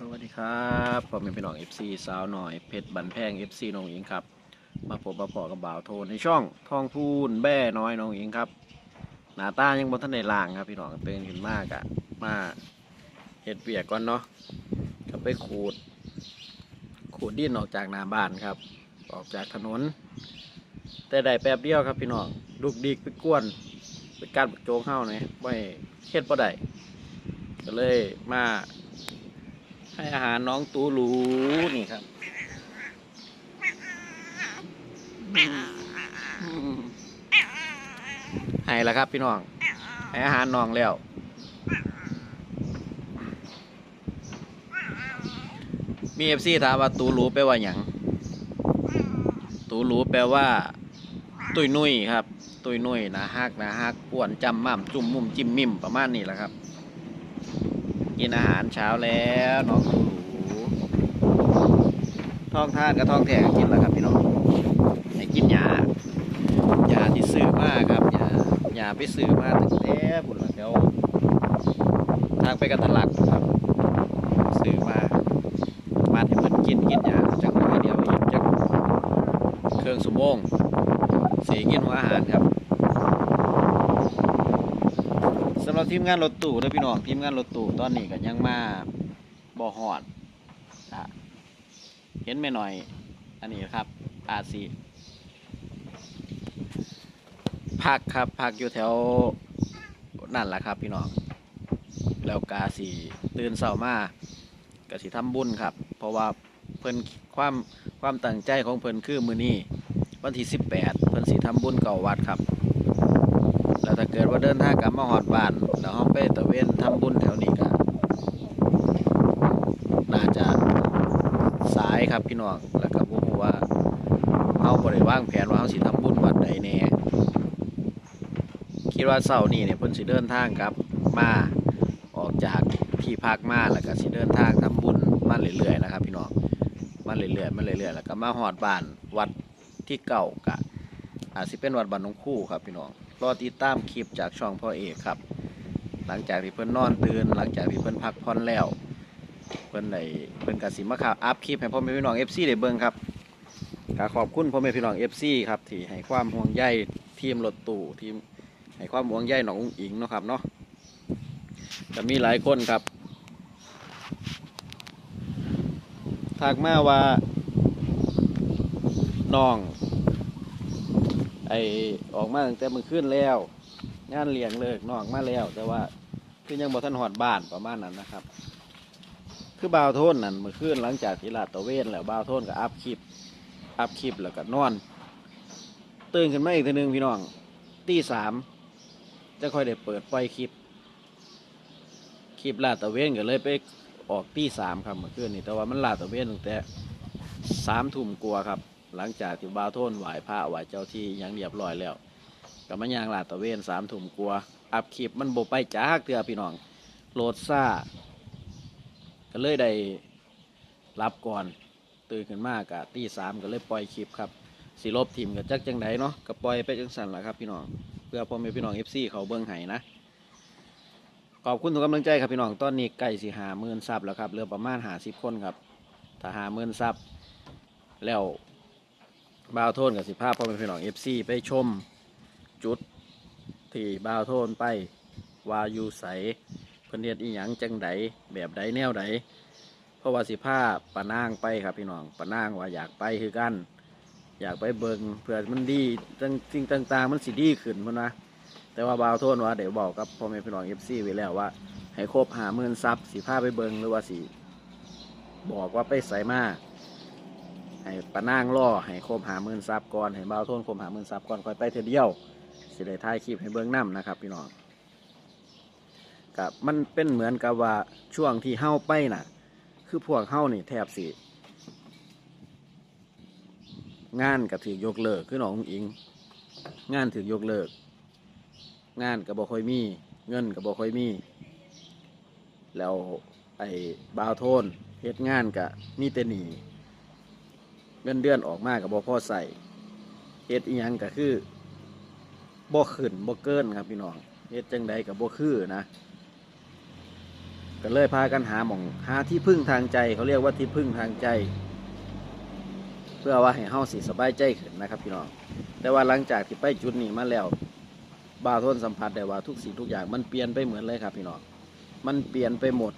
สวัสดีครับผมเป็นพี่น้อง FC สาวหน่อยเพชรบันแพง FC น้องอิงครับ มาพบมาพอกับบ่าวโทนในช่องทองพูนแบ่น้อยน้องอิงครับหน้าตายังบนท่านในล่างครับพี่น้องตื่นขึ้นมากอะมาเห็ดเปียกก่อนเนาะก็ไปขูด ขูดดินออกจากหน้าบ้านครับ ออกจากถนน แต่ได้แป๊บเดียวครับพี่น้องลูกดีกไปกวนไปการบักโจงเข้าเนี่ยไม่เฮ็ดบ่ได้ก็เลยมา ให้อาหารน้องตูหลูนี่ครับให้แล้วครับพี่น้อง ให้อาหารน้องแล้ว มีเอฟซีถามว่าตูหลูแปลว่าหยังตูหลูแปลว่า ตุยนุ่ยครับ ตุยนุ่ยนะฮักนะฮักอ้วนจำม่ำจุ่มมุมจิ้มมิ่มประมาณนี้แหละครับ กินอาหารเช้าแล้วน้องตูหลูท้องท่านกับท้องแทงกินแล้วครับพี่น้องให้กินยายาที่ซื้อมากครับยายาไปซื้อมาตั้งแต่บุญละเดี๋ยวทางไปกันตลาดครับซื้อมามาให้มันกินกินยาจักหน่อยเดียวอีกจักเครื่องสุโมงสีกินหัวอาหารครับ สำหรับ ทีมงานรถตู้นะพี่น้องทีมงานรถตู้ตอนนี้ก็ยังมาบ่อหอดอะเห็นไม่หน่อย อันนี้ครับอาซีพักครับพักอยู่แถวนั่นแหละครับ พี่น้องแล้วกาสีตื่นเช้ามากสิทำบุญครับ เพราะว่าเพิ่นความความตั้งใจของเพิ่นคือมือนี้วันที่18เพิ่นสิทำบุญเก่าวัดครับ แล้วถ้าเกิดว่าเดินทางกลับมาหอดบ้านแล้วเราไปตะเวนทำบุญแถวนี้ก็น่าจะสายครับพี่น้องแล้วก็บ่ฮู้ว่าเฮาบ่ได้วางแผนว่าเฮาสิทำบุญวัดใดแน่คิดว่าเช้านี้เนี่ยเพิ่นสิเดินทางกลับมาออกจากที่พักมาแล้วก็สิเดินทางทำบุญมาเรื่อยๆนะครับ พี่น้องมาเรื่อยๆมาเรื่อยๆแล้วก็มาฮอดบ้านวัดที่เก่ากะอาจสิเป็นวัดบ้านหนองคู่ครับพี่น้อง รอติดตามคลิปจากช่องพ่อเอกครับ หลังจากที่เพิ่นนอนตื่นหลังจากที่เพิ่นพักผ่อนแล้ว เพิ่นได้เพิ่นกสิมาข่าวอัพคลิปให้พ่อแม่พี่น้อง FC ได้เบิ่งครับก็ขอบคุณพ่อแม่พี่น้อง FC ครับที่ให้ความห่วงใยทีมรถตู้ทีมให้ความห่วงใยน้องอุ้งอิงเนาะครับเนาะจะมีหลายคนครับทักมาว่าน้อง ไอออกมาตั้งแต่เมื่อคืนแล้วงานเลี้ยงเลิกนองมาแล้ว แต่ว่าคือยังบ่ทันหอดบ้านประมาณนั้นนะครับ คือบ่าวโทนนั่นเมื่อคืนหลังจากที่ลาดตะเวนแล้วบ่าวโทนก็อัพคลิปอัพคลิปแล้วก็นอน ตื่นขึ้นมาอีกทีหนึงพี่น้องตีสามจะค่อยได้เปิดปล่อยคลิป คลิปลาดตะเวนก็เลยไปออกตีสามครับเมื่อคืนนี่แต่ว่ามันลาดตะเวนตั้งแต่สามทุ่มกลัวครับ หลังจากที่บาโทนไหวพระไหวเจ้าที่ยังเรียบร้อยแล้วก็มายางลาดตะเวนสามทุ่มกลัว อัพคลิปมันโบไปจากเถื่อพี่น้องโหลดซ่า ก็เลยได้รับก่อน ตื่นขึ้นมากะตีสามก็เลยปล่อยคลิปครับสิลบทีมกับจักจังไดเนาะก็ปล่อยไปจังสันละครับพี่น้องเพื่อพ่อแม่พี่น้องเอฟซีเขาเบิ้งไห้นะขอบคุณทุกกำลังใจครับพี่น้องตอนนี้ใกล้สิหาหมื่นซับแล้วครับเหลือประมาณหาสิบคนครับถ้าหาหมื่นซับแล้ว บ่าวโทนกับสิภาพพ่อแม่พี่น้องเอฟซีไปชมจุดที่บ่าวโทนไปวาอยู่ใสเพิ่นเฮ็ดอีหยังจังใดแบบใดแนวใดเพราะว่าสิพาปะนางไปครับพี่น้องปะนางว่าอยากไปคือกัน อยากไปเบิงเพื่อมันดีจังสิ่งต่าง ๆ มันสิดีขึ้นพุ่นนะแต่ว่าบ่าวโทนว่าเดี๋ยวบอกกับพ่อแม่พี่น้อง FC ไว้แล้วว่า ให้ครบหาหมื่นซับสิพาไปเบิงหรือว่าสิบอกว่าไปใส่มา ให้ปะนางล่อให้ครบหาหมื่นซับก่อนให้บ่าวโทนครบหาหมื่นซับก่อนค่อยไปเทเดียว สิได้ถ่ายคลิปให้เบิงนํนะครับ พี่น้องกับมันเป็นเหมือนกับว่าช่วงที่เฮ้าไปน่ะ คือพวกเฮ้านี่แทบสิงานกับถือยกเลิกคือน้องอุ๋งอิง งานถือยกเลิก งานกับบ่ค่อยมี เงินกับบ่ค่อยมี แล้วไอ้บาวโทนเฮ็ดงานกับมีแต่หนี เงินเดือนออกมากับบ่พอใส่เฮ็ดอีหยังก็คือบ่ขึ้นบ่เกินครับพี่น้องเฮ็ดจังใดกับบ่คือนะก็เลยพากันหาหมองหาที่พึ่งทางใจเขาเรียกว่าที่พึ่งทางใจ เพื่อว่าให้เฮาสิสบายใจขึ้นนะครับพี่น้องแต่ว่าหลังจากที่ไปจุดนี้มาแล้วบาทนสัมผัสได้ว่าทุกสิ่งทุกอย่างมันเปลี่ยนไปเหมือนเลยครับพี่น้องมันเปลี่ยนไปหมด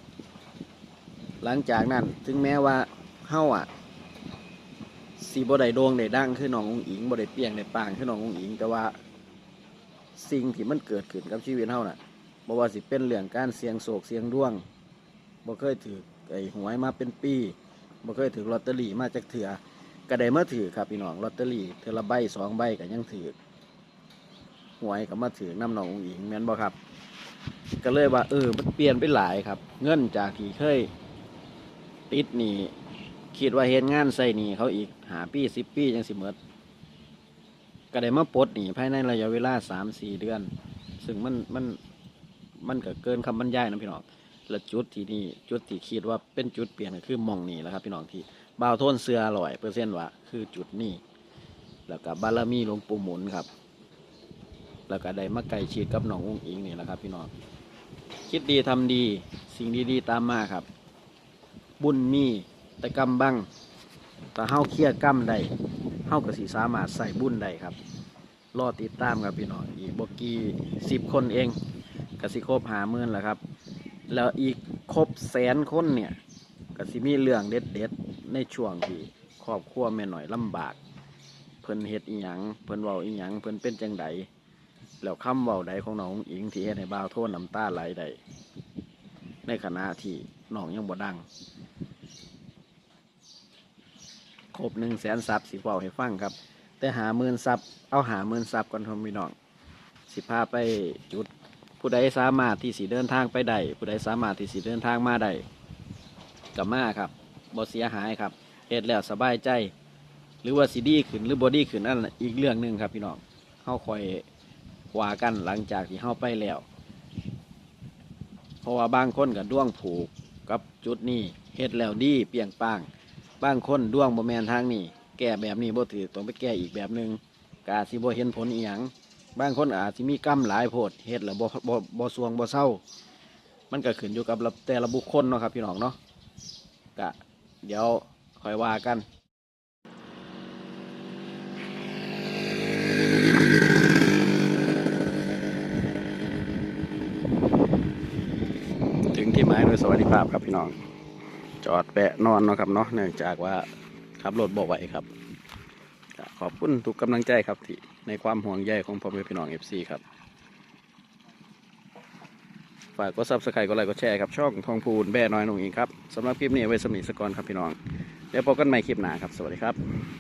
หลังจากนั้นถึงแม้ว่าเฮาอะ สีบ่ได้โด่งได้ดังคือน้ององอิงบ่ได้เปียงได้ปางคือน้ององอิง แต่ว่าสิ่งที่มันเกิดขึ้นกับชีวิตเฮาน่ะบ่ว่าสิเป็นเรื่องการเสียงโศกเสียงดวงบ่เคยถือไอ้หวยมาเป็นปีบ่เคยถือลอตเตอรี่มาจากเถื่อก็ได้มาถือครับพี่น้องลอตเตอรี่เทื่อละใบสองใบก็ยังถือหวยก็มาถือน้ำน้ององอิงแม่นบ่ครับ ก็เลยว่า เออมันเปลี่ยนไปหลายครับ เงินจากที่เคยติดหนี่ คิดว่าเฮ็ดงานใส่หนีเขาอีกหาปีสิบปีจังสิเมดก็ได้มาปลดหนี่ภายในระยะเวลาสามสี่เดือน ซึ่งมันมันมันก็เกินคำบรรยายนะพี่น้องและจุดที่นี่จุดที่คิดว่าเป็นจุดเปลี่ยนก็คือมองนี่แหละครับ พี่น้องที่บ่าวโทนเสืออร่อยเปอร์เซ็นต์ว่าคือจุดนี้แล้วก็บารมีหลวงปู่หมุนครับ แล้วก็ได้มาไก่ชีดกับน้องอุ้งอิงนี่แหละครับ พี่น้องคิดดีทำดี สิ่งดีๆตามมาครับ บุญมี แต่กำบังแต่เฮาเคลียร์กำได้เฮาก็สิสามารถใส่บุญได้ครับ รอติดตามครับพี่น้องอีกบกี่สิบคนเองก็สิครบหาหมื่นแล้วครับ แล้วอีกครบแสนคนเนี่ยก็สิมีเรื่องเด็ดๆในช่วงที่ครอบครัวแม่หน่อยลำบาก เพิ่นเฮ็ดอีหยังเพิ่นเว้าอีหยังเพิ่นเป็นจังไดแล้วคำเว้าใดของน้องอิงที่เฮ็ดให้บ่าวโทษน้ำตาไหลได้ในขณะที่น้องยังบ่ดัง ครบหนึ่งแสนซับสิเว้าให้ฟังครับ แต่หาหมื่นซับเอาหาหมื่นซับก่อนทอมพี่น้องสิพาไปจุดผู้ใดสามารถที่สิเดินทางไปได้ผู้ใดสามารถที่สิเดินทางมาได้กับมาครับบ่เสียหายครับเฮ็ดแล้วสบายใจ หรือว่าสิดีขึ้นหรือบ่ดีขึ้นนั่นอีกเรื่องหนึ่งครับพี่น้องเฮาคอยว่ากันหลังจากที่เฮาไปแล้ว เพราะว่าบางคนกับด้วงผูกกับจุดนี้เฮ็ดแล้วดีเปียงป้าง บางคนดวงบ่แมนทางนี้แก้แบบนี้บ่ถือต้องไปแก้อีกแบบหนึ่งกาสิบ่เห็นผลอีหยังบางคนอาจสิมีกรรมหลายโพดเฮ็ดแล้วบ่บ่บ่สวงบ่เศร้า มันก็ขึ้นอยู่กับแต่ละบุคคลเนาะครับพี่น้องเนาะก็เดี๋ยวค่อยว่ากันถึงที่หมายโดยสวัสดิภาพครับพี่น้อง อดแปะนอนเนาะครับเนาะเนื่องจากว่าขับรถบ่ไหวครับ ขอบคุณทุกกำลังใจครับที่ในความห่วงใยของพ่อแม่พี่น้องเอฟซีครับฝากกดซับสไครต์กดไลค์กดแชร์ครับช่องทองพูนแบ่น้อยหนุ่งอิงครับสำหรับคลิปนี้ไว้สมิสกอนครับพี่น้องเดี๋ยวพบกันใหม่คลิปหน้าครับ สวัสดีครับ